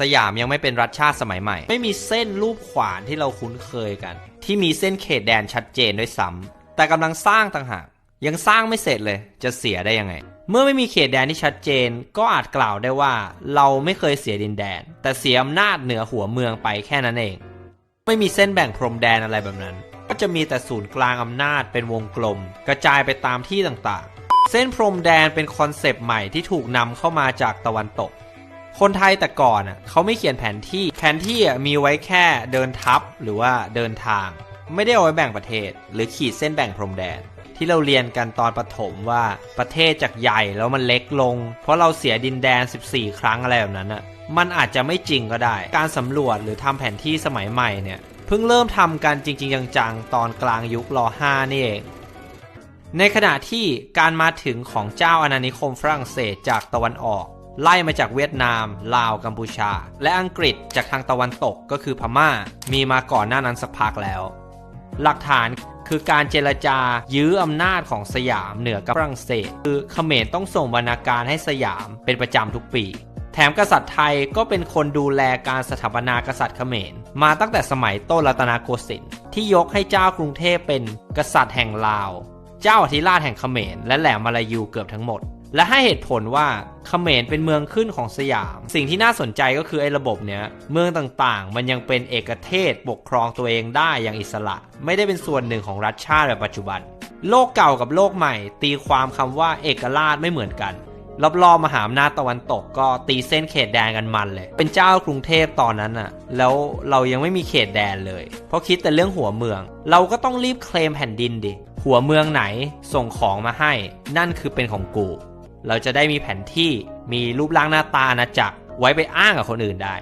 สยามยังไม่เป็นรัฐชาติสมัยใหม่ ไม่มีเส้นรูปขวานที่เราคุ้นเคยกัน ที่มีเส้นเขตแดนชัดเจนด้วยซ้ำแต่กำลังสร้างต่างหากยังสร้างไม่เสร็จเลย จะเสียได้ยังไง เมื่อไม่มีเขตแดนที่ชัดเจน ก็อาจกล่าวได้ว่า เราไม่เคยเสียดินแดน แต่เสียอำนาจเหนือหัวเมืองไปแค่นั้นเอง ไม่มีเส้นแบ่งพรมแดนอะไรแบบนั้น ก็จะมีแต่ศูนย์กลางอำนาจเป็นวงกลม กระจายไปตามที่ต่างๆ เส้นพรมแดนเป็นคอนเซปต์ใหม่ที่ถูกนำเข้ามาจากตะวันตก คนไทยแต่ก่อนอะเขาไม่เขียนแผนที่ แผนที่อะมีไว้แค่เดินทับหรือว่าเดินทาง ไม่ได้เอาไว้แบ่งประเทศ หรือขีดเส้นแบ่งพรมแดน ที่เราเรียนกันตอนประถมว่าประเทศจากใหญ่แล้วมันเล็กลง เพราะเราเสียดินแดน 14 ครั้งอะไรแบบนั้นอะมันอาจจะไม่จริงก็ได้ การสำรวจหรือทำแผนที่สมัยใหม่เนี่ยเพิ่งเริ่มทำกันจริง ๆ จังๆตอนกลางยุคร5นี่เองในขณะที่การมาถึงของเจ้าอาณานิคมฝรั่งเศสจากตะวันออก ไล่มาจากเวียดนาม ลาว กัมพูชา และอังกฤษจากทางตะวันตกก็คือพม่า มีมาก่อนหน้านั้นสักพักแล้ว หลักฐานคือการเจรจายื้ออำนาจของสยามเหนือกับฝรั่งเศส คือเขมรต้องส่งบรรณาการให้สยามเป็นประจำทุกปี แถมกษัตริย์ไทยก็เป็นคนดูแลการสถาปนากษัตริย์เขมร มาตั้งแต่สมัยต้นรัตนโกสินทร์ที่ยกให้เจ้ากรุงเทพเป็นกษัตริย์แห่งลาว เจ้าอธิราชแห่งเขมรและแหลมมาลายูเกือบทั้งหมด และให้เหตุผลว่าเขมรเป็นเมืองขึ้นของสยาม สิ่งที่น่าสนใจก็คือไอ้ระบบเนี้ยเมืองต่างๆ มันยังเป็นเอกเทศปกครองตัวเองได้อย่างอิสระ ไม่ได้เป็นส่วนหนึ่งของรัฐชาติแบบปัจจุบัน โลกเก่ากับโลกใหม่ ตีความคำว่าเอกราชไม่เหมือนกันรอบๆมหาอำนาจตะวันตกก็ตีเส้นเขตแดนกันมันเลย เป็นเจ้ากรุงเทพตอนนั้นอะแล้วเรายังไม่มีเขตแดนเลย เพราะคิดแต่เรื่องหัวเมือง เราก็ต้องรีบเคลมแผ่นดินดิ หัวเมืองไหนส่งของมาให้ นั่นคือเป็นของกู เราจะได้มีแผนที่มีรูปร่างหน้าตาอาณาจักรไว้ไปอ้างกับคนอื่นได้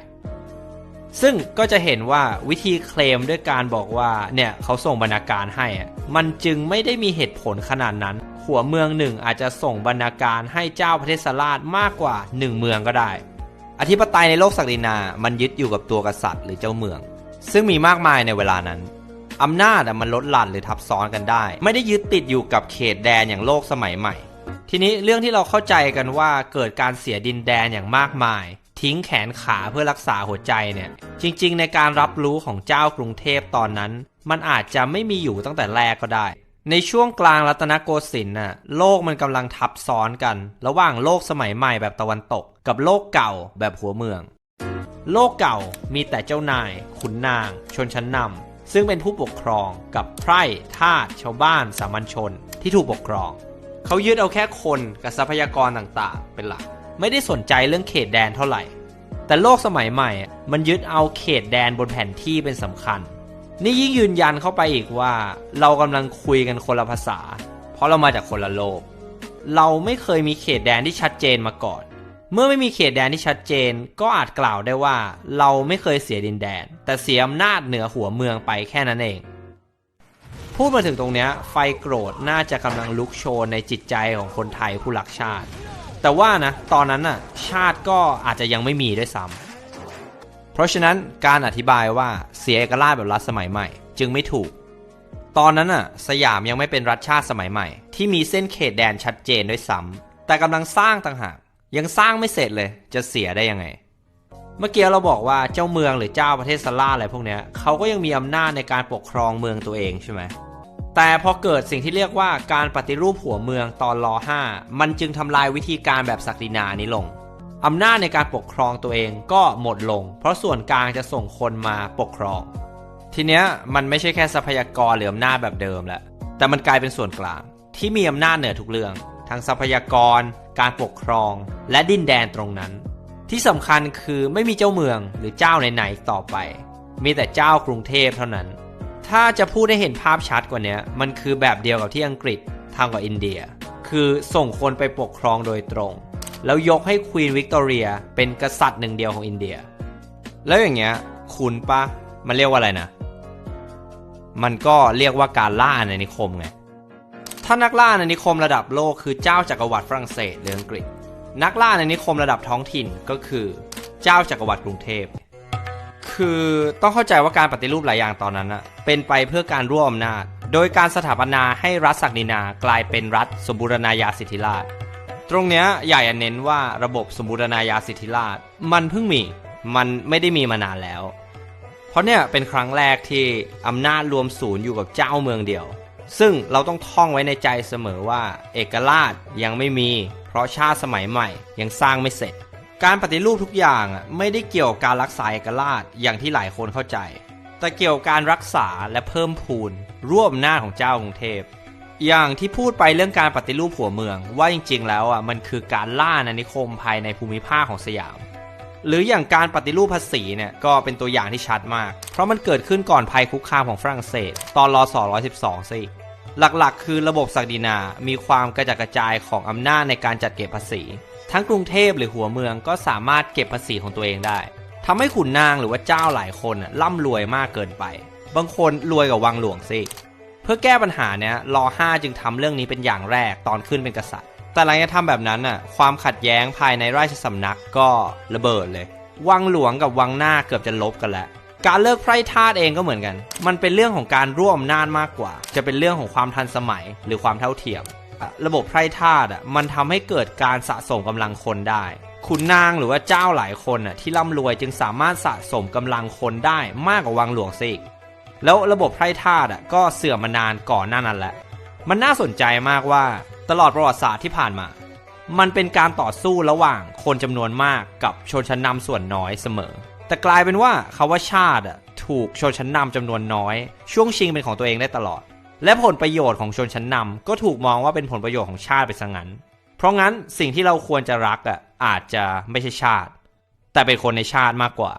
ซึ่งก็จะเห็นว่าวิธีเคลมด้วยการบอกว่าเนี่ยเขาส่งบรรณาการให้อะมันจึงไม่ได้มีเหตุผลขนาดนั้น หัวเมืองหนึ่งอาจจะส่งบรรณาการให้เจ้าประเทศราชมากกว่าหนึ่งเมืองก็ได้ อธิปไตยในโลกศักดินา มันยึดอยู่กับตัวกษัตริย์หรือเจ้าเมือง ซึ่งมีมากมายในเวลานั้นอำนาจมันลดหลั่นหรือทับซ้อนกันได้ ไม่ได้ยึดติดอยู่กับเขตแดนอย่างโลกสมัยใหม่ ทีนี้เรื่องที่เราเข้าใจกันว่าเกิดการเสียดินแดนอย่างมากมาย ทิ้งแขนขาเพื่อรักษาหัวใจเนี่ย จริง ๆ ในการรับรู้ของเจ้ากรุงเทพตอนนั้น มันอาจจะไม่มีอยู่ตั้งแต่แรกก็ได้ ในช่วงกลางรัตนโกสินทร์น่ะโลกมันกำลังทับซ้อนกัน ระหว่างโลกสมัยใหม่แบบตะวันตก กับโลกเก่าแบบหัวเมือง โลกเก่ามีแต่เจ้านาย ขุนนาง ชนชั้นนำซึ่งเป็นผู้ปกครองกับไพร่ทาสชาวบ้านสามัญชนที่ถูกปกครอง เขายึดเอาแค่คนกับทรัพยากรต่างๆ เป็นหลัก ไม่ได้สนใจเรื่องเขตแดนเท่าไหร่ แต่โลกสมัยใหม่อะมันยึดเอาเขตแดนบนแผนที่เป็นสำคัญ นี่ยิ่งยืนยันเข้าไปอีกว่า เรากำลังคุยกันคนละภาษา เพราะเรามาจากคนละโลก เราไม่เคยมีเขตแดนที่ชัดเจนมาก่อน เมื่อไม่มีเขตแดนที่ชัดเจน ก็อาจกล่าวได้ว่า เราไม่เคยเสียดินแดน แต่เสียอำนาจเหนือหัวเมืองไปแค่นั้นเอง พูดมาถึงตรงนี้ไฟโกรธน่าจะกำลังลุกโชนในจิตใจของคนไทยผู้รักชาติ แต่ว่านะตอนนั้นน่ะชาติก็อาจจะยังไม่มีด้วยซ้ำเพราะฉะนั้นการอธิบายว่าเสียเอกราชแบบรัฐสมัยใหม่ จึงไม่ถูก ตอนนั้นน่ะสยามยังไม่เป็นรัฐชาติสมัยใหม่ ที่มีเส้นเขตแดนชัดเจนด้วยซ้ำแต่กำลังสร้างต่างหากยังสร้างไม่เสร็จเลยจะเสียได้ยังไงเมื่อกี้เราบอกว่าเจ้าเมืองหรือเจ้าประเทศสลาอะไรพวกนี้เขาก็ยังมีอำนาจในการปกครองเมืองตัวเองใช่ไหม แต่พอเกิดสิ่งที่เรียกว่าการปฏิรูปหัวเมืองตอนรอ5มันจึงทำลายวิธีการแบบศักดินานี้ลงอำนาจในการปกครองตัวเองก็หมดลง เพราะส่วนกลางจะส่งคนมาปกครอง ทีเนี้ยมันไม่ใช่แค่ทรัพยากรหรืออำนาจแบบเดิมแล้ว แต่มันกลายเป็นส่วนกลาง ที่มีอำนาจเหนือทุกเรื่อง ทั้งทรัพยากร การปกครอง และดินแดนตรงนั้น ที่สำคัญคือไม่มีเจ้าเมืองหรือเจ้าไหนๆอีกต่อไป มีแต่เจ้ากรุงเทพเท่านั้น ถ้าจะพูดให้เห็นภาพชัดกว่านี้มันคือแบบเดียวกับที่อังกฤษทำกับอินเดีย คือส่งคนไปปกครองโดยตรง แล้วยกให้ควีนวิกตอเรียเป็นกษัตริย์หนึ่งเดียวของอินเดีย แล้วอย่างเงี้ยคุณปะมันเรียกว่าอะไรนะ มันก็เรียกว่าการล่าอาณานิคมไง ถ้านักล่าอาณานิคมระดับโลกคือเจ้าจักรวรรดิฝรั่งเศสหรืออังกฤษ นักล่าอาณานิคมระดับท้องถิ่นก็คือ เจ้าจักรวรรดิกรุงเทพ คือต้องเข้าใจว่าการปฏิรูปหลายอย่างตอนนั้นอะเป็นไปเพื่อการร่วมอำนาจ โดยการสถาปนาให้รัฐศักดินากลายเป็นรัฐสมบูรณาญาสิทธิราชตรงเนี้ยใหญ่เน้นว่าระบบสมบูรณาญาสิทธิราชมันเพิ่งมีมันไม่ได้มีมานานแล้ว เพราะเนี่ยเป็นครั้งแรกที่อำนาจรวมศูนย์อยู่กับเจ้าเมืองเดียว ซึ่งเราต้องท่องไว้ในใจเสมอว่า เอกราชยังไม่มี เพราะชาติสมัยใหม่ยังสร้างไม่เสร็จ การปฏิรูปทุกอย่างไม่ได้เกี่ยวกับการรักษาเอกราชอย่างที่หลายคนเข้าใจ แต่เกี่ยวกับการรักษาและเพิ่มพูนร่วมหน้าจของเจ้ากรุงเทพ อย่างที่พูดไปเรื่องการปฏิรูปหัวเมือง ว่าจริงๆ แล้วอะมันคือการล่าอาณานิคมภายในภูมิภาคของสยาม หรืออย่างการปฏิรูปภาษีเนี่ยก็เป็นตัวอย่างที่ชัดมาก เพราะมันเกิดขึ้นก่อนภัยคุกคามของฝรั่งเศส ตอนรศ112ซิหลักๆ คือระบบศักดินา มีความกระจัดกระจายของอำนาจในการจัดเก็บภาษี ทั้งกรุงเทพหรือหัวเมืองก็สามารถเก็บภาษีของตัวเองได้ทำให้ขุนนางหรือว่าเจ้าหลายคนน่ะร่ำรวยมากเกินไป บางคนรวยกว่าวังหลวงซิเพื่อแก้ปัญหาเนี้ยรอห้าจึงทำเรื่องนี้เป็นอย่างแรกตอนขึ้นเป็นกษัตริย์ แต่หลังจากทำแบบนั้นน่ะความขัดแย้งภายในราชสำนักก็ระเบิดเลย วังหลวงกับวังหน้าเกือบจะลบกันแล้วการเลิกไพร่ทาสเองก็เหมือนกัน มันเป็นเรื่องของการร่วมอำนาจมากกว่า จะเป็นเรื่องของความทันสมัยหรือความเท่าเทียม ระบบไพร่ทาสอะมันทำให้เกิดการสะสมกำลังคนได้ขุนนางหรือว่าเจ้าหลายคนอะที่ร่ำรวยจึงสามารถสะสมกำลังคนได้มากกว่าวังหลวงซะอีกแล้วระบบไพร่ทาสอะก็เสื่อมมานานก่อนหน้านั้นแหละ มันน่าสนใจมากว่าตลอดประวัติศาสตร์ที่ผ่านมา มันเป็นการต่อสู้ระหว่างคนจำนวนมากกับชนชั้นนำส่วนน้อยเสมอ แต่กลายเป็นว่าคาว่าชาติอะถูกชนชั้นนำจำนวนน้อย ช่วงชิงเป็นของตัวเองได้ตลอด และผลประโยชน์ของชนชั้นนำก็ถูกมองว่าเป็นผลประโยชน์ของชาติไปซะงั้น เพราะงั้นสิ่งที่เราควรจะรักอะอาจจะไม่ใช่ชาติ แต่เป็นคนในชาติมากกว่า